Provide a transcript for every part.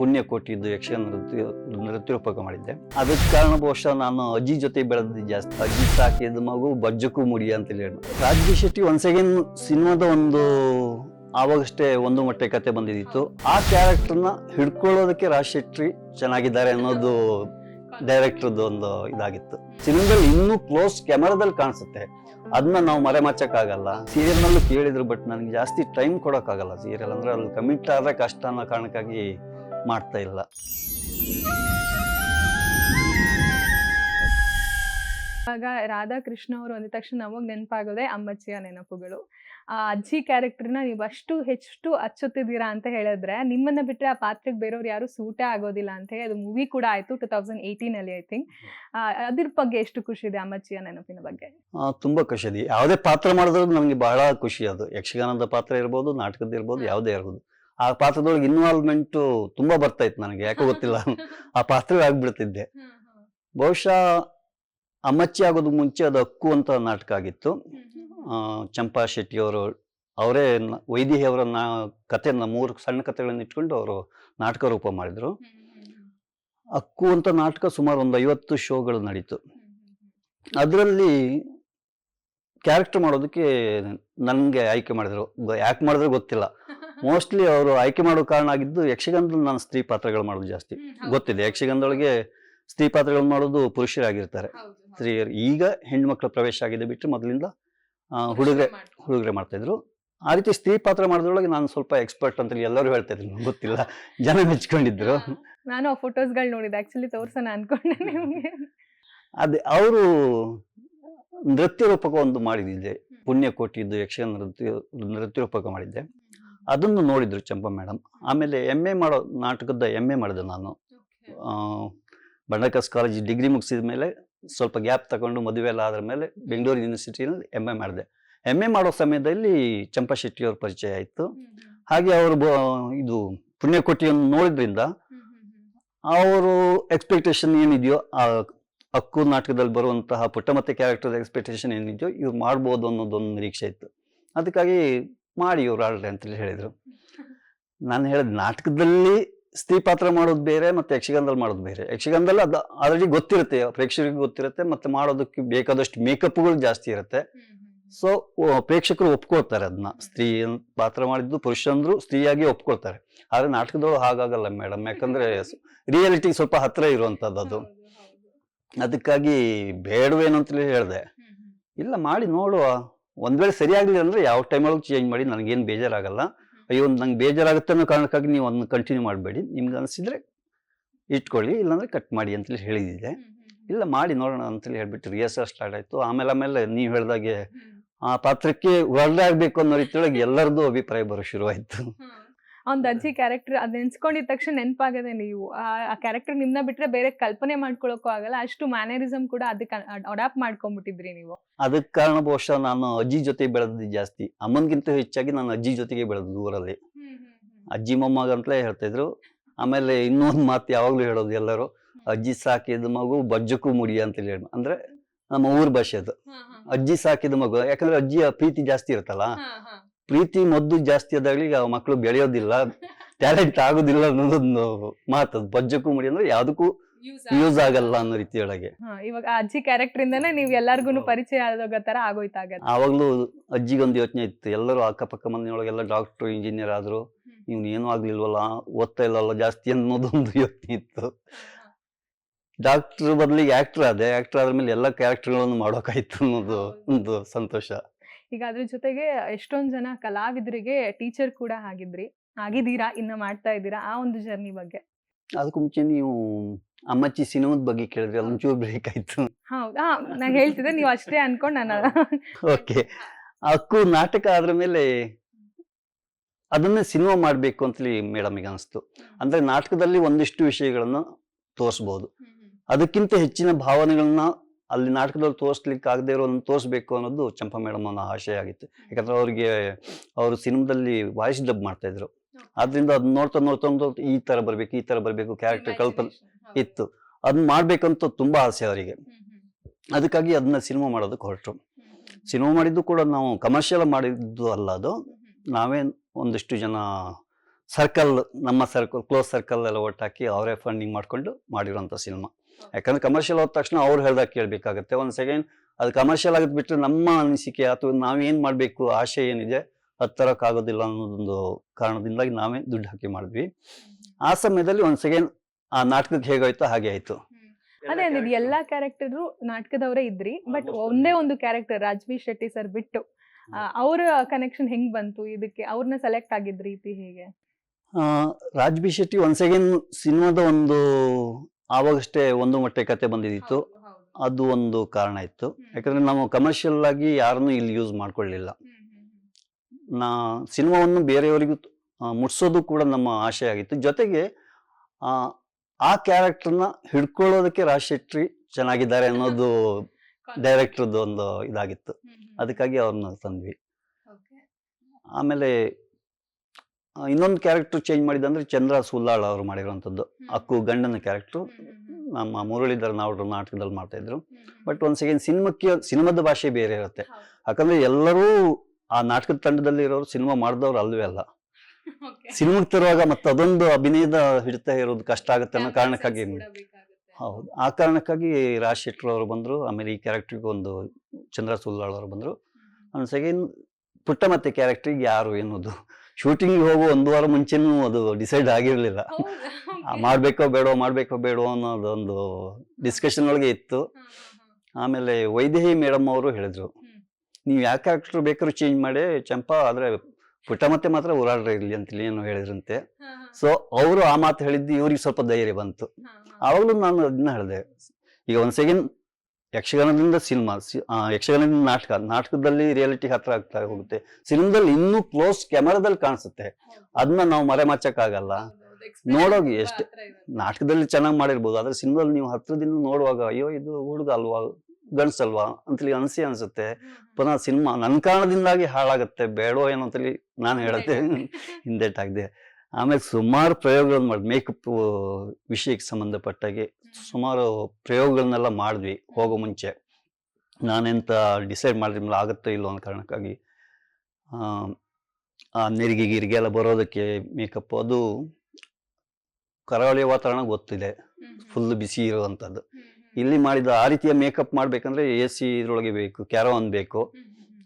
ಪುಣ್ಯ ಕೊಟ್ಟಿದ್ದು ಯಕ್ಷಗಾನ ನೃತ್ಯ ನೃತ್ಯೋಪಕ ಮಾಡಿದ್ದೆ. ಅದಕ್ಕೆ ಕಾರಣ ಬಹುಶಃ ನಾನು ಅಜ್ಜಿ ಜೊತೆ ಬೆಳೆದಿದ್ದು ಜಾಸ್ತಿ. ಅಜ್ಜಿ ಸಾಕಿದ ಮಗು ಬಜ್ಜಕ್ಕೂ ಮುಡಿ ಅಂತ ಹೇಳಿ ರಾಜ್ಯ ಶೆಟ್ಟಿ ಒನ್ಸ್ ಅಗೇನ್ ಸಿನಿಮಾದ ಒಂದು ಆವಾಗಷ್ಟೇ ಒಂದು ಮೊಟ್ಟೆ ಕತೆ ಬಂದಿದ್ದಿತ್ತು. ಆ ಕ್ಯಾರೆಕ್ಟರ್ನ ಹಿಡ್ಕೊಳ್ಳೋದಕ್ಕೆ ರಾಜ್ ಶೆಟ್ಟಿ ಚೆನ್ನಾಗಿದ್ದಾರೆ ಅನ್ನೋದು ಡೈರೆಕ್ಟರ್ದು ಒಂದು ಇದಾಗಿತ್ತು. ಸಿನಿಮಾದಲ್ಲಿ ಇನ್ನೂ ಕ್ಲೋಸ್ ಕ್ಯಾಮರಾದಲ್ಲಿ ಕಾಣಿಸುತ್ತೆ. ಅದನ್ನ ನಾವು ಮರೆ ಸೀರಿಯಲ್ ನಲ್ಲೂ ಕೇಳಿದ್ರು, ಬಟ್ ನನಗೆ ಜಾಸ್ತಿ ಟೈಮ್ ಕೊಡೋಕ್ಕಾಗಲ್ಲ ಸೀರಿಯಲ್. ಅಂದ್ರೆ ಅಲ್ಲಿ ಕಮಿಟ್ ಆದರೆ ಕಷ್ಟ ಅನ್ನೋ ಕಾರಣಕ್ಕಾಗಿ ಮಾಡ್ತಾ ಇಲ್ಲ. ಇವಾಗ ರಾಧಾಕೃಷ್ಣ ಅವರು ಅಂದ ತಕ್ಷಣ ನಮಗ್ ನೆನಪಾಗೋದೇ ಅಮ್ಮಚ್ಚಿಯ ನೆನಪುಗಳು. ಆ ಅಜ್ಜಿ ಕ್ಯಾರೆಕ್ಟರ್ನ ನೀವು ಅಷ್ಟು ಹೆಚ್ಚು ಹಚ್ಚುತ್ತಿದ್ದೀರಾ ಅಂತ ಹೇಳಿದ್ರೆ ನಿಮ್ಮನ್ನ ಬಿಟ್ಟರೆ ಆ ಪಾತ್ರಕ್ಕೆ ಬೇರೆಯವ್ರು ಯಾರು ಸೂಟೇ ಆಗೋದಿಲ್ಲ ಅಂತ ಹೇಳಿ ಅದು ಮೂವಿ ಕೂಡ ಆಯ್ತು ಟೂ ತೌಸಂಡ್ ಏಯ್ಟೀನ್ ಅಲ್ಲಿ ಐ ಥಿಂಕ್ ಅದ್ರ ಬಗ್ಗೆ ಎಷ್ಟು ಖುಷಿ ಇದೆ ಅಮ್ಮಚ್ಚಿಯ ನೆನಪಿನ ಬಗ್ಗೆ? ತುಂಬಾ ಖುಷಿ ಇದೆ. ಯಾವುದೇ ಪಾತ್ರ ಮಾಡಿದ್ರು ನನಗೆ ಬಹಳ ಖುಷಿ ಅದು. ಯಕ್ಷಗಾನದ ಪಾತ್ರ ಇರ್ಬೋದು ನಾಟಕದ ಇರ್ಬೋದು ಯಾವುದೇ ಇರ್ಬೋದು. ಆ ಪಾತ್ರದೊಳಗೆ ಇನ್ವಾಲ್ವ್ಮೆಂಟ್ ತುಂಬಾ ಬರ್ತಾ ಇತ್ತು ನನಗೆ ಯಾಕೋ ಗೊತ್ತಿಲ್ಲ. ಆ ಪಾತ್ರವೇ ಆಗಿಬಿಡ್ತಿದ್ದೆ. ಬಹುಶಃ ಅಮ್ಮಚ್ಚಿ ಆಗೋದು ಮುಂಚೆ ಅದು ಹಕ್ಕು ಅಂತ ನಾಟಕ ಆಗಿತ್ತು. ಚಂಪಾ ಶೆಟ್ಟಿಯವರು ಅವರೇ ವೈದಿಹಿಯವರ ಅವರ ನಾ ಕಥೆಯನ್ನ ಮೂರು ಸಣ್ಣ ಕಥೆಗಳನ್ನು ಇಟ್ಕೊಂಡು ಅವರು ನಾಟಕ ರೂಪ ಮಾಡಿದ್ರು. ಅಕ್ಕು ಅಂತ ನಾಟಕ ಸುಮಾರು ಒಂದು ಐವತ್ತು ಶೋಗಳು ನಡೀತು. ಅದರಲ್ಲಿ ಕ್ಯಾರೆಕ್ಟರ್ ಮಾಡೋದಕ್ಕೆ ನನಗೆ ಆಯ್ಕೆ ಮಾಡಿದ್ರು. ಯಾಕೆ ಮಾಡಿದ್ರೆ ಗೊತ್ತಿಲ್ಲ. ಮೋಸ್ಟ್ಲಿ ಅವರು ಆಯ್ಕೆ ಮಾಡೋ ಕಾರಣ ಆಗಿದ್ದು ಯಕ್ಷಗಾನದಲ್ಲಿ ನಾನು ಸ್ತ್ರೀ ಪಾತ್ರಗಳು ಮಾಡೋದು ಜಾಸ್ತಿ. ಗೊತ್ತಿದೆ ಯಕ್ಷಗಾನದೊಳಗೆ ಸ್ತ್ರೀ ಪಾತ್ರಗಳು ಮಾಡೋದು ಪುರುಷರಾಗಿರ್ತಾರೆ. ಸ್ತ್ರೀಯರು ಈಗ ಹೆಣ್ಮಕ್ಳ ಪ್ರವೇಶ ಆಗಿದೆ ಬಿಟ್ಟರೆ ಮೊದಲಿಂದ ಹುಡುಗರೆ ಹುಡುಗರೆ ಮಾಡ್ತಾಯಿದ್ರು ಆ ರೀತಿ ಸ್ತ್ರೀ ಪಾತ್ರ ಮಾಡೋದ್ರೊಳಗೆ ನಾನು ಸ್ವಲ್ಪ ಎಕ್ಸ್ಪರ್ಟ್ ಅಂತ ಎಲ್ಲರೂ ಹೇಳ್ತಾ ಇದ್ರು ಗೊತ್ತಿಲ್ಲ. ಜನ ಮೆಚ್ಕೊಂಡಿದ್ರು. ನಾನು ಆ ಫೋಟೋಸ್ಗಳು ನೋಡಿದೆ ಆಕ್ಚುಲಿ ತೋರ್ಸೋಣ ಅನ್ಕೊಂಡೆ ನಿಮಗೆ. ಅದೇ ಅವರು ನೃತ್ಯ ರೂಪಕ ಒಂದು ಮಾಡಿದ್ದೆ. ಪುಣ್ಯ ಕೋಟಿದ್ದು ಯಕ್ಷಗಾನ ನೃತ್ಯ ನೃತ್ಯ ರೂಪಕ ಮಾಡಿದ್ದೆ. ಅದನ್ನು ನೋಡಿದ್ರು ಚಂಪಾ ಮೇಡಮ್ ಆಮೇಲೆ ಎಂ ಎ ಮಾಡೋ ನಾಟಕದ ಎಂ ಎ ಮಾಡಿದೆ ನಾನು. ಬಂಡಕಾಸ್ ಕಾಲೇಜ್ ಡಿಗ್ರಿ ಮುಗಿಸಿದ ಮೇಲೆ ಸ್ವಲ್ಪ ಗ್ಯಾಪ್ ತಗೊಂಡು ಮದುವೆ ಎಲ್ಲ ಆದ್ರ ಮೇಲೆ ಬೆಂಗಳೂರು ಯೂನಿವರ್ಸಿಟಿನಲ್ಲಿ ಎಂ ಎ ಮಾಡಿದೆ. ಎಂ ಎ ಮಾಡೋ ಸಮಯದಲ್ಲಿ ಚಂಪಾ ಶೆಟ್ಟಿ ಅವ್ರ ಪರಿಚಯ ಆಯಿತು. ಹಾಗೆ ಅವರು ಇದು ಪುಣ್ಯಕೋಟಿಯನ್ನು ನೋಡಿದ್ರಿಂದ ಅವರು ಎಕ್ಸ್ಪೆಕ್ಟೇಷನ್ ಏನಿದೆಯೋ ಆ ಅಕ್ಕು ನಾಟಕದಲ್ಲಿ ಬರುವಂತಹ ಪುಟ್ಟಮತ್ತೆ ಕ್ಯಾರೆಕ್ಟರ್ ಎಕ್ಸ್ಪೆಕ್ಟೇಷನ್ ಏನಿದೆಯೋ ಇವ್ರು ಮಾಡ್ಬೋದು ಅನ್ನೋದೊಂದು ನಿರೀಕ್ಷೆ ಇತ್ತು. ಅದಕ್ಕಾಗಿ ಮಾಡಿ ಇವ್ರು ಆಡ್ರಿ ಅಂತೇಳಿ ಹೇಳಿದರು. ನಾನು ಹೇಳಿದ ನಾಟಕದಲ್ಲಿ ಸ್ತ್ರೀ ಪಾತ್ರ ಮಾಡೋದು ಬೇರೆ ಮತ್ತು ಯಕ್ಷಗಾನದಲ್ಲಿ ಮಾಡೋದು ಬೇರೆ. ಯಕ್ಷಗಾನದಲ್ಲಿ ಅದು ಆಲ್ರೆಡಿ ಗೊತ್ತಿರುತ್ತೆ ಪ್ರೇಕ್ಷಕರಿಗೆ ಗೊತ್ತಿರುತ್ತೆ ಮತ್ತು ಮಾಡೋದಕ್ಕೆ ಬೇಕಾದಷ್ಟು ಮೇಕಪ್ಗಳು ಜಾಸ್ತಿ ಇರುತ್ತೆ. ಸೊ ಪ್ರೇಕ್ಷಕರು ಒಪ್ಕೊಳ್ತಾರೆ ಅದನ್ನ ಸ್ತ್ರೀ ಪಾತ್ರ ಮಾಡಿದ್ದು ಪುರುಷಂದ್ರು ಸ್ತ್ರೀಯಾಗಿ ಒಪ್ಕೊಳ್ತಾರೆ. ಆದರೆ ನಾಟಕದೊಳಗೆ ಹಾಗಾಗಲ್ಲ ಮೇಡಮ್ ಯಾಕಂದ್ರೆ ರಿಯಾಲಿಟಿ ಸ್ವಲ್ಪ ಹತ್ತಿರ ಇರುವಂಥದ್ದು ಅದು. ಅದಕ್ಕಾಗಿ ಬೇಡವೇನು ಅಂತೇಳಿ ಹೇಳಿದೆ ಇಲ್ಲ ಮಾಡಿ ನೋಡುವ. ಒಂದ್ ವೇಳೆ ಸರಿಯಾಗ್ಲಿಲ್ಲ ಅಂದ್ರೆ ಯಾವ ಟೈಮೊಳಗೆ ಚೇಂಜ್ ಮಾಡಿ ನನಗೇನು ಬೇಜಾರಾಗಲ್ಲ. ಅಯ್ಯೋ ನಂಗೆ ಬೇಜಾರಾಗುತ್ತೆ ಅನ್ನೋ ಕಾರಣಕ್ಕಾಗಿ ನೀವು ಅದನ್ನ ಕಂಟಿನ್ಯೂ ಮಾಡಬೇಡಿ. ನಿಮ್ಗೆ ಅನಿಸಿದ್ರೆ ಇಟ್ಕೊಳ್ಳಿ ಇಲ್ಲಾಂದ್ರೆ ಕಟ್ ಮಾಡಿ ಅಂತೇಳಿ ಹೇಳಿದಿದೆ ಇಲ್ಲ ಮಾಡಿ ನೋಡೋಣ ಅಂತೇಳಿ ಹೇಳ್ಬಿಟ್ಟು ರಿಹರ್ಸಲ್ ಸ್ಟಾರ್ಟ್ ಆಯ್ತು. ಆಮೇಲೆ ಆಮೇಲೆ ನೀವು ಹೇಳ್ದಾಗೆ ಆ ಪಾತ್ರಕ್ಕೆ ವರ್ಲ್ಡ್ ಆಗಬೇಕು ಅನ್ನೋ ರೀತಿಯೊಳಗೆ ಎಲ್ಲರದ್ದು ಅಭಿಪ್ರಾಯ ಬರೋ ಶುರುವಾಯ್ತು. ಒಂದು ಅಜ್ಜಿ ಕ್ಯಾರೆಕ್ಟರ್ ಅದ್ ನೆನ್ಸ್ಕೊಂಡಿದ ತಕ್ಷಣ ನೆನಪಾಗದೆ ನೀವು. ಆ- ಆ ಕ್ಯಾರೆಕ್ಟರ್ ನಿಮ್ನ ಬಿಟ್ರೆ ಬೇರೆ ಕಲ್ಪನೆ ಮಾಡ್ಕೊಳಕ್ಕೂ ಆಗಲ್ಲ. ಅಷ್ಟು ಮ್ಯಾನರಿಸಮ್ ಕೂಡ ಅದಕ್ಕೆ ಅಡಾಪ್ಟ್ ಮಾಡ್ಕೊಂಡ್ಬಿಟ್ಟಿದ್ರಿ ನೀವು. ಅದಕ್ಕೆ ಕಾರಣ ಬಹುಶಃ ನಾನು ಅಜ್ಜಿ ಜೊತೆ ಬೆಳೆದಿದ್ದು ಜಾಸ್ತಿ. ಅಮ್ಮನ್ಗಿಂತ ಹೆಚ್ಚಾಗಿ ನಾನು ಅಜ್ಜಿ ಜೊತೆಗೆ ಬೆಳೆದದ್ದು ಊರಲ್ಲಿ. ಅಜ್ಜಿ ಮೊಮ್ಮಗ ಅಂತಲೇ ಹೇಳ್ತಾ ಇದ್ರು ಆಮೇಲೆ ಇನ್ನೊಂದು ಮಾತು ಯಾವಾಗ್ಲೂ ಹೇಳೋದು ಎಲ್ಲರೂ ಅಜ್ಜಿ ಸಾಕಿದ ಮಗು ಬಜ್ಜಕ್ಕೂ ಮುಡಿ ಅಂತ ಹೇಳಿ ಅಂದ್ರೆ ನಮ್ಮ ಊರ್ ಭಾಷೆ ಅದು. ಅಜ್ಜಿ ಸಾಕಿದ ಮಗು. ಯಾಕಂದ್ರೆ ಅಜ್ಜಿಯ ಪ್ರೀತಿ ಜಾಸ್ತಿ ಇರುತ್ತಲ್ಲ? ಪ್ರೀತಿ ಮದ್ದು ಜಾಸ್ತಿ ಆದಾಗಲಿ ಈಗ ಮಕ್ಕಳು ಬೆಳೆಯೋದಿಲ್ಲ ಟ್ಯಾಲೆಂಟ್ ಆಗೋದಿಲ್ಲ ಅನ್ನೋದೊಂದು ಮಾತು. ಬಜ್ಜಕ್ಕೂ ಮುಡಿ ಅಂದ್ರೆ ಯಾವ್ದಕ್ಕೂ ಯೂಸ್ ಆಗಲ್ಲ. ಅನ್ನೋ ರೀತಿ ಒಳಗೆ ಇವಾಗ ಅಜ್ಜಿ ಕ್ಯಾರೆಕ್ಟರ್ ಇಂದಾನೆ ನೀವು ಎಲ್ಲಾರ್ಗು ಪರಿಚಯ ಆದೋಗ ತರ ಆಗೋಯ್ತಾಗ ಆವಾಗ್ಲೂ ಅಜ್ಜಿಗೊಂದು ಯೋಚನೆ ಇತ್ತು ಎಲ್ಲರೂ ಅಕ್ಕಪಕ್ಕ ಮನೆಯೊಳಗೆಲ್ಲ ಡಾಕ್ಟರ್ ಇಂಜಿನಿಯರ್ ಆದ್ರು ಇವ್ನು ಏನೂ ಆಗ್ಲಿಲ್ವಲ್ಲ ಓದ್ತಾ ಇಲ್ಲಲ್ಲ ಜಾಸ್ತಿ ಅನ್ನೋದೊಂದು ಯೋಚನೆ ಇತ್ತು. ಡಾಕ್ಟರ್ ಬದಲಿಗೆ ಆಕ್ಟರ್ ಆದೆ ಆಕ್ಟರ್ ಆದ್ಮೇಲೆ ಎಲ್ಲ ಕ್ಯಾರೆಕ್ಟರ್ಗಳನ್ನು ಮಾಡೋಕಾಯ್ತು ಅನ್ನೋದು ಒಂದು ಸಂತೋಷ. ಈಗ ಅದ್ರ ಜೊತೆಗೆ ಎಷ್ಟೊಂದ್ ಜನ ಕಲಾವಿದರಿಗೆ ಟೀಚರ್ ಕೂಡ ಆಗಿದ್ರಿ. ಆಗಿದ್ದೀರಾ ಇನ್ನ ಮಾಡ್ತಾ ಇದ್ದೀರಾ ಆ ಒಂದು ಜರ್ನಿ ಬಗ್ಗೆ? ಅದಕ್ಕೂ ಮುಂಚೆ ನೀವು ಅಮ್ಮಚ್ಚಿ ಸಿನಿಮಾದ ಬಗ್ಗೆ ಕೇಳಿದ್ರೆ ಒಂಚೂರು ಬ್ರೇಕ್ ಆಯ್ತು. ಹೌದಾ ನಾ ನಾನು ಹೇಳ್ತಿದ್ದೆ ನೀವು ಅಷ್ಟೇ ಅನ್ಕೊಂಡು ನಾನು ಓಕೆ. ಅಕ್ಕು ನಾಟಕ ಆದ್ರ ಮೇಲೆ ಅದನ್ನೇ ಸಿನಿಮಾ ಮಾಡಬೇಕು ಅಂತೇಳಿ ಮೇಡಮಿಗೆ ಅನಿಸ್ತು. ಅಂದ್ರೆ ನಾಟಕದಲ್ಲಿ ಒಂದಿಷ್ಟು ವಿಷಯಗಳನ್ನು ತೋರಿಸ್ಬೋದು. ಅದಕ್ಕಿಂತ ಹೆಚ್ಚಿನ ಭಾವನೆಗಳನ್ನ ಅಲ್ಲಿ ನಾಟಕದಲ್ಲಿ ತೋರಿಸ್ಲಿಕ್ಕೆ ಆಗದೆ ಇರೋದನ್ನ ತೋರಿಸ್ಬೇಕು ಅನ್ನೋದು ಚಂಪಾ ಮೇಡಮ್ ಅನ್ನೋ ಆಶಯ ಆಗಿತ್ತು ಯಾಕಂದ್ರೆ ಅವ್ರಿಗೆ ಅವರು ಸಿನಿಮಾದಲ್ಲಿ ವಾಯ್ಸ್ ಡಬ್ ಮಾಡ್ತಾ ಇದ್ರು ಆದ್ರಿಂದ ಅದನ್ನ ನೋಡ್ತಾ ನೋಡ್ತಾ ನೋಡ್ತಾ ಈ ತರ ಬರಬೇಕು ಈ ತರ ಬರಬೇಕು ಕ್ಯಾರೆಕ್ಟರ್ ಕಲ್ಪನೆ ಇತ್ತು. ಅದನ್ನ ಮಾಡಬೇಕಂತ ತುಂಬಾ ಆಸೆ ಅವರಿಗೆ. ಅದಕ್ಕಾಗಿ ಅದನ್ನ ಸಿನಿಮಾ ಮಾಡೋದಕ್ಕೆ ಹೊರಟರು. ಸಿನಿಮಾ ಮಾಡಿದ್ದು ಕೂಡ ನಾವು ಕಮರ್ಷಿಯಲ್ ಮಾಡಿದ್ದು ಅಲ್ಲ ಅದು. ನಾವೇ ಒಂದಿಷ್ಟು ಜನ ಸರ್ಕಲ್ ನಮ್ಮ ಸರ್ಕಲ್ ಕ್ಲೋಸ್ ಸರ್ಕಲ್ ಎಲ್ಲ ಒಟ್ಟಾಕಿ ಅವರೇ ಫಂಡಿಂಗ್ ಮಾಡಿಕೊಂಡು ಮಾಡಿರೋಂಥ ಸಿನಿಮಾ. ಯಾಕಂದ್ರೆ ಕಮರ್ಷಿಯಲ್ ಹೋದ ತಕ್ಷಣ ಅವ್ರು ಹೇಳ್ದಾಗ ಕೇಳಬೇಕಾಗತ್ತೆ. ಒಂದು ಸೆಕೆಂಡ್ ಅದು ಕಮರ್ಷಿಯಲ್ ಆಗದ್ ಬಿಟ್ಟರೆ ನಮ್ಮ ಅನಿಸಿಕೆ ಅಥವಾ ನಾವೇನ್ ಮಾಡಬೇಕು ಆಶೆ ಏನಿದೆ ಅದು ತರೋಕ್ಕಾಗೋದಿಲ್ಲ ಅನ್ನೋದೊಂದು ಕಾರಣದಿಂದಾಗಿ ನಾವೇ ದುಡ್ಡು ಹಾಕಿ ಮಾಡಿದ್ವಿ. ಆ ಸಮಯದಲ್ಲಿ ಒಂದ್ ಸೆಕೆಂಡ್ ಆ ನಾಟಕಕ್ಕೆ ಹೇಗಾಯ್ತು ಹಾಗೆ ಆಯ್ತು. ಅದೇ ಅಂದ್ರೆ ಎಲ್ಲಾ ಕ್ಯಾರೆಕ್ಟರ್ ನಾಟಕದವರೇ ಇದ್ರಿ ಬಟ್ ಒಂದೇ ಒಂದು ಕ್ಯಾರೆಕ್ಟರ್ ರಾಜ್ಬಿ ಶೆಟ್ಟಿ ಸರ್ ಬಿಟ್ಟು ಅವರ ಕನೆಕ್ಷನ್ ಹೆಂಗ್ ಬಂತು? ಇದಕ್ಕೆ ಅವ್ರನ್ನ ಸೆಲೆಕ್ಟ್ ಆಗಿದ್ರಿ ರೀತಿ ಹೇಗೆ? ಆ, ರಾಜ್ ಬಿ ಶೆಟ್ಟಿ ಒಂದ್ ಅಗೇನ್ ಸಿನಿಮಾದ ಒಂದು ಆವಾಗಷ್ಟೇ ಒಂದು ಮೊಟ್ಟೆ ಕತೆ ಬಂದಿದ್ದಿತ್ತು. ಅದು ಒಂದು ಕಾರಣ ಇತ್ತು. ಯಾಕಂದ್ರೆ ನಾವು ಕಮರ್ಷಿಯಲ್ ಆಗಿ ಯಾರನ್ನು ಇಲ್ಲಿ ಯೂಸ್ ಮಾಡ್ಕೊಳ್ಳಿಲ್ಲ. ನಾ ಸಿನಿಮಾವನ್ನು ಬೇರೆಯವರಿಗೂ ಮುಟ್ಸೋದು ಕೂಡ ನಮ್ಮ ಆಶೆ ಆಗಿತ್ತು. ಜೊತೆಗೆ ಆ, ಕ್ಯಾರೆಕ್ಟರ್ನ ಹಿಡ್ಕೊಳ್ಳೋದಕ್ಕೆ ರಾಜ್ ಶೆಟ್ಟಿ ಚೆನ್ನಾಗಿದ್ದಾರೆ ಅನ್ನೋದು ಡೈರೆಕ್ಟರ್ದು ಒಂದು ಇದಾಗಿತ್ತು. ಅದಕ್ಕಾಗಿ ಅವ್ರನ್ನ ತಂದ್ವಿ. ಆಮೇಲೆ ಇನ್ನೊಂದು ಕ್ಯಾರೆಕ್ಟರ್ ಚೇಂಜ್ ಮಾಡಿದಂದ್ರೆ ಚಂದ್ರ ಸುಲ್ಲಾಳ್ ಅವರು ಮಾಡಿರುವಂಥದ್ದು. ಅಕ್ಕು ಗಂಡನ ಕ್ಯಾರೆಕ್ಟರ್ ನಮ್ಮ ಮುರಳೀಧರ ನಾವ್ರು ನಾಟಕದಲ್ಲಿ ಮಾಡ್ತಾ ಇದ್ರು. ಬಟ್ ಒಂದ್ ಸೆಕೆಂಡ್ ಸಿನಿಮಾಕ್ಕೆ ಸಿನಿಮಾದ ಭಾಷೆ ಬೇರೆ ಇರುತ್ತೆ. ಯಾಕಂದ್ರೆ ಎಲ್ಲರೂ ಆ ನಾಟಕದ ತಂಡದಲ್ಲಿ ಇರೋರು ಸಿನಿಮಾ ಮಾಡಿದವ್ರು ಅಲ್ವೇ ಅಲ್ಲ. ಸಿನಿಮಾಗೆ ತರುವಾಗ ಮತ್ತೆ ಅದೊಂದು ಅಭಿನಯದ ಹಿಡಿತಾ ಇರೋದು ಕಷ್ಟ ಆಗುತ್ತೆ ಅನ್ನೋ ಕಾರಣಕ್ಕಾಗಿ ಹೌದು. ಆ ಕಾರಣಕ್ಕಾಗಿ ರಾಜ್ ಶೆಟ್ರ್ ಅವರು ಬಂದರು. ಆಮೇಲೆ ಈ ಕ್ಯಾರೆಕ್ಟ್ರಿಗೆ ಒಂದು ಚಂದ್ರ ಸುಲ್ಲಾಳ್ ಅವರು ಬಂದರು. ಒಂದು ಸೆಕೆಂಡ್ ಪುಟ್ಟ ಮತ್ತೆ ಕ್ಯಾರೆಕ್ಟ್ರಿಗೆ ಯಾರು ಎನ್ನುವುದು. ಶೂಟಿಂಗ್ ಹೋಗೋ ಒಂದು ವಾರ ಮುಂಚೆನೂ ಅದು ಡಿಸೈಡ್ ಆಗಿರಲಿಲ್ಲ. ಮಾಡಬೇಕೋ ಬೇಡೋ ಮಾಡಬೇಕೋ ಬೇಡೋ ಅನ್ನೋದೊಂದು ಡಿಸ್ಕಷನ್ ಒಳಗೆ ಇತ್ತು. ಆಮೇಲೆ ವೈದೇಹಿ ಮೇಡಮ್ ಅವರು ಹೇಳಿದ್ರು ನೀವು ಯಾಕೆ ಆಕ್ಟ್ರು ಬೇಕಾದ್ರೂ ಚೇಂಜ್ ಮಾಡಿ ಚಂಪಾ ಆದರೆ ಪುಟ್ಟ ಮತ್ತೆ ಮಾತ್ರ ಓಡಾಡ್ರೆ ಇರಲಿ ಅಂತ ಏನು ಹೇಳಿದ್ರಂತೆ. ಸೊ ಅವರು ಆ ಮಾತು ಹೇಳಿದ್ದು ಇವ್ರಿಗೆ ಸ್ವಲ್ಪ ಧೈರ್ಯ ಬಂತು. ಆವಾಗಲೂ ನಾನು ಅದನ್ನ ಹೇಳಿದೆ. ಈಗ ಒಂದು ಸೆಕೆಂಡ್ ಯಕ್ಷಗಾನದಿಂದ ಸಿನಿಮಾ ಯಕ್ಷಗಾನದಿಂದ ನಾಟಕ ನಾಟಕದಲ್ಲಿ ರಿಯಾಲಿಟಿ ಹತ್ರ ಆಗ್ತಾ ಹೋಗುತ್ತೆ. ಸಿನಿಮಾದಲ್ಲಿ ಇನ್ನೂ ಕ್ಲೋಸ್ ಕ್ಯಾಮರಾದಲ್ಲಿ ಕಾಣಿಸುತ್ತೆ. ಅದನ್ನ ನಾವು ಮರೆಮಾಚಕ್ಕಾಗಲ್ಲ ನೋಡೋಗಿ ಎಷ್ಟು ನಾಟಕದಲ್ಲಿ ಚೆನ್ನಾಗಿ ಮಾಡಿರ್ಬೋದು ಆದ್ರೆ ಸಿನಿಮಾದಲ್ಲಿ ನೀವು ಹತ್ರದಿಂದ ನೋಡುವಾಗ ಅಯ್ಯೋ ಇದು ಹುಡುಗ ಅಲ್ವಾ ಗಂಡ್ಸಲ್ವಾ ಅಂತೇಳಿ ಅನಿಸಿ ಅನ್ಸುತ್ತೆ. ಪುನಃ ಸಿನಿಮಾ ನನ್ನ ಕಾರಣದಿಂದಾಗಿ ಹಾಳಾಗುತ್ತೆ ಬೇಡೋ ಏನೋ ಅಂತೇಳಿ ನಾನು ಹೇಳುತ್ತೆ. ಹಿಂದೆಟ್ಟಾಗಿದೆ ಆಮೇಲೆ ಸುಮಾರು ಪ್ರಯೋಗಗಳನ್ನ ಮಾಡಿ ಮೇಕಪ್ ವಿಷಯಕ್ಕೆ ಸಂಬಂಧಪಟ್ಟಾಗೆ ಸುಮಾರು ಪ್ರಯೋಗಗಳನ್ನೆಲ್ಲ ಮಾಡಿದ್ವಿ ಹೋಗೋ ಮುಂಚೆ. ನಾನೆಂತ ಡಿಸೈಡ್ ಮಾಡಿದ್ಮೇಲೆ ಆಗುತ್ತೋ ಇಲ್ಲೋ ಅನ್ನೋ ಕಾರಣಕ್ಕಾಗಿ ಆ, ನೆರಿಗೆ ಗಿರಿಗೆ ಎಲ್ಲ ಬರೋದಕ್ಕೆ ಮೇಕಪ್ ಅದು ಕರಾವಳಿ ವಾತಾವರಣ ಗೊತ್ತಿದೆ. ಫುಲ್ ಬಿಸಿ ಇರುವಂಥದ್ದು ಇಲ್ಲಿ ಮಾಡಿದ ಆ ರೀತಿಯ ಮೇಕಪ್ ಮಾಡಬೇಕಂದ್ರೆ ಎ ಸಿ ಇದ್ರೊಳಗೆ ಬೇಕು ಕ್ಯಾರೋನ್ ಬೇಕು.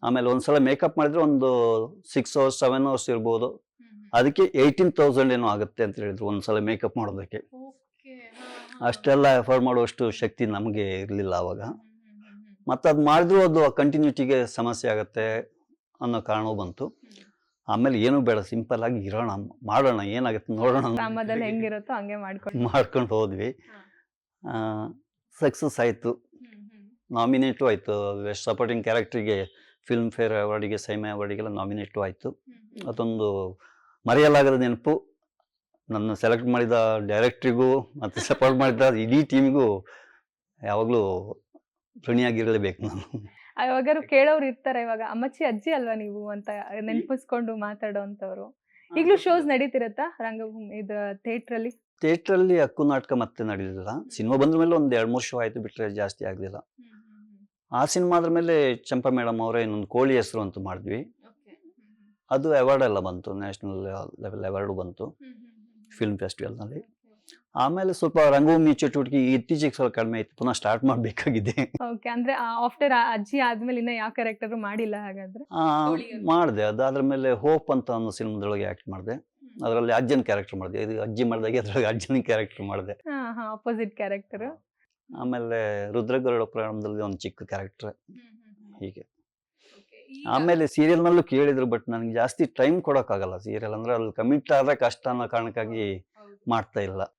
ಆಮೇಲೆ ಒಂದ್ಸಲ ಮೇಕಪ್ ಮಾಡಿದ್ರೆ ಒಂದು ಸಿಕ್ಸ್ ಅವರ್ಸ್ ಸೆವೆನ್ ಅವರ್ಸ್ ಇರ್ಬೋದು. ಅದಕ್ಕೆ ಏಯ್ಟೀನ್ ತೌಸಂಡ್ ಏನೋ ಆಗುತ್ತೆ ಅಂತ ಹೇಳಿದ್ರು ಒಂದ್ಸಲ ಮೇಕಪ್ ಮಾಡೋದಕ್ಕೆ. ಅಷ್ಟೆಲ್ಲ ಎಫರ್ಟ್ ಮಾಡುವಷ್ಟು ಶಕ್ತಿ ನಮಗೆ ಇರಲಿಲ್ಲ ಅವಾಗ. ಮತ್ತೆ ಅದು ಮಾಡಿದ್ರು ಅದು ಕಂಟಿನ್ಯೂಟಿಗೆ ಸಮಸ್ಯೆ ಆಗುತ್ತೆ ಅನ್ನೋ ಕಾರಣವೂ ಬಂತು. ಆಮೇಲೆ ಏನು ಬೇಡ ಸಿಂಪಲ್ ಆಗಿ ಇರೋಣ ಮಾಡೋಣ ಏನಾಗುತ್ತೆ ನೋಡೋಣ ಡ್ರಾಮಾದಲ್ಲಿ ಹೆಂಗಿರುತ್ತೋ ಹಂಗೆ ಮಾಡ್ಕೊಂಡು ಮಾಡ್ಕೊಂಡು ಹೋದ್ವಿ. ಸಕ್ಸಸ್ ಆಯಿತು. ನಾಮಿನೇಟು ಆಯಿತು. ಬೆಸ್ಟ್ ಸಪೋರ್ಟಿಂಗ್ ಕ್ಯಾರೆಕ್ಟ್ರಿಗೆ ಫಿಲ್ಮ್ ಫೇರ್ ಅವಾರ್ಡಿಗೆ ಸೈಮಾ ಅವಾರ್ಡಿಗೆಲ್ಲ ನಾಮಿನೇಟು ಆಯಿತು. ಅದೊಂದು ಮರೆಯಲಾಗದ ನೆನಪು ನನ್ನ ಸೆಲೆಕ್ಟ್ ಮಾಡಿದ ಡೈರೆಕ್ಟ್ರಿಗೂ ಮತ್ತು ಸಪೋರ್ಟ್ ಮಾಡಿದ ಇಡೀ ಟೀಮಿಗೂ ಯಾವಾಗಲೂ ಋಣಿಯಾಗಿರಲೇಬೇಕು ನಾನು. ಯಾವಾಗಾರು ಕೇಳೋರು ಇರ್ತಾರೆ ಇವಾಗ ಅಮ್ಮಚ್ಚಿ ಅಜ್ಜಿ ಅಲ್ವಾ ನೀವು ಅಂತ ನೆನಪಿಸ್ಕೊಂಡು ಮಾತಾಡೋಂಥವ್ರು? ಈಗಲೂ ಶೋಸ್ ನಡೀತಿರತ್ತಾ ರಂಗಭೂಮಿ ಇದು ಥಿಯೇಟರ್ ಅಲ್ಲಿ ಥಿಯೇಟ್ರಲ್ಲಿ ಹಕ್ಕು ನಾಟಕ ಮತ್ತೆ ನಡೀಲಿಲ್ಲ. ಸಿನಿಮಾ ಬಂದ ಮೇಲೆ ಒಂದು ಎರಡು ಮೂರು ಶೋ ಆಯಿತು ಬಿಟ್ಟರೆ ಜಾಸ್ತಿ ಆಗಲಿಲ್ಲ. ಆ ಸಿನಿಮಾ ಆದ್ರ ಮೇಲೆ ಚಂಪಾ ಮೇಡಮ್ ಅವರೇ ಇನ್ನೊಂದು ಕೋಳಿ ಹೆಸರು ಅಂತ ಮಾಡಿದ್ವಿ. ಅದು ಅವಾರ್ಡ್ ಎಲ್ಲ ಬಂತು ನ್ಯಾಷನಲ್ ಲೆವೆಲ್ ಅವಾರ್ಡ್ ಬಂತು ಫಿಲ್ಮ್ ಫೆಸ್ಟಿವಲ್ನಲ್ಲಿ ಆಮೇಲೆ ಸ್ವಲ್ಪ ರಂಗಭೂಮಿ ಚಟುವಟಿಕೆ ಇತ್ತೀಚೆಗೆ ಸ್ವಲ್ಪ ಕಡಿಮೆ ಆಯ್ತು ಪುನಃ ಸ್ಟಾರ್ಟ್ ಮಾಡಬೇಕಾಗಿದೆ. ಓಕೆ ಅಂದ್ರೆ ಆಫ್ಟರ್ ಅಜ್ಜಿ ಆದ್ಮೇಲೆ ಇನ್ನ ಯಾವ ಕ್ಯಾರೆಕ್ಟರ್ ಮಾಡಿಲ್ಲ ಹಾಗಾದ್ರೆ? ಮಾಡಿದೆ ಅದಾದ್ರ ಮೇಲೆ ಹೋಪ್ ಅಂತ ಅನ್ನೋ ಸಿನಿಮಾದೊಳಗೆ ಆಕ್ಟ್ ಮಾಡಿದೆ. ಅದರಲ್ಲಿ ಅಜ್ಜನ ಕ್ಯಾರೆಕ್ಟರ್ ಮಾಡಿದೆ ಇದು ಅಜ್ಜಿ ಮಾಡಿದಾಗ ಅದ್ರೊಳಗೆ ಅಜ್ಜನ ಕ್ಯಾರೆಕ್ಟರ್ ಮಾಡಿದೆ. ಅಪೋಸಿಟ್ ಕ್ಯಾರೆಕ್ಟರ್ ಆಮೇಲೆ ರುದ್ರಗರುಡ ಪ್ರಾರಂಭದಲ್ಲಿ ಒಂದು ಚಿಕ್ಕ ಕ್ಯಾರೆಕ್ಟರ್ ಹೀಗೆ. ಆಮೇಲೆ ಸೀರಿಯಲ್ನಲ್ಲೂ ಕೇಳಿದ್ರು ಬಟ್ ನನಗೆ ಜಾಸ್ತಿ ಟೈಮ್ ಕೊಡೋಕ್ಕಾಗಲ್ಲ. ಸೀರಿಯಲ್ ಅಂದ್ರೆ ಅಲ್ಲಿ ಕಮಿಟ್ ಆದ್ರೆ ಕಷ್ಟ ಅನ್ನೋ ಕಾರಣಕ್ಕಾಗಿ ಮಾಡ್ತಾ ಇಲ್ಲ.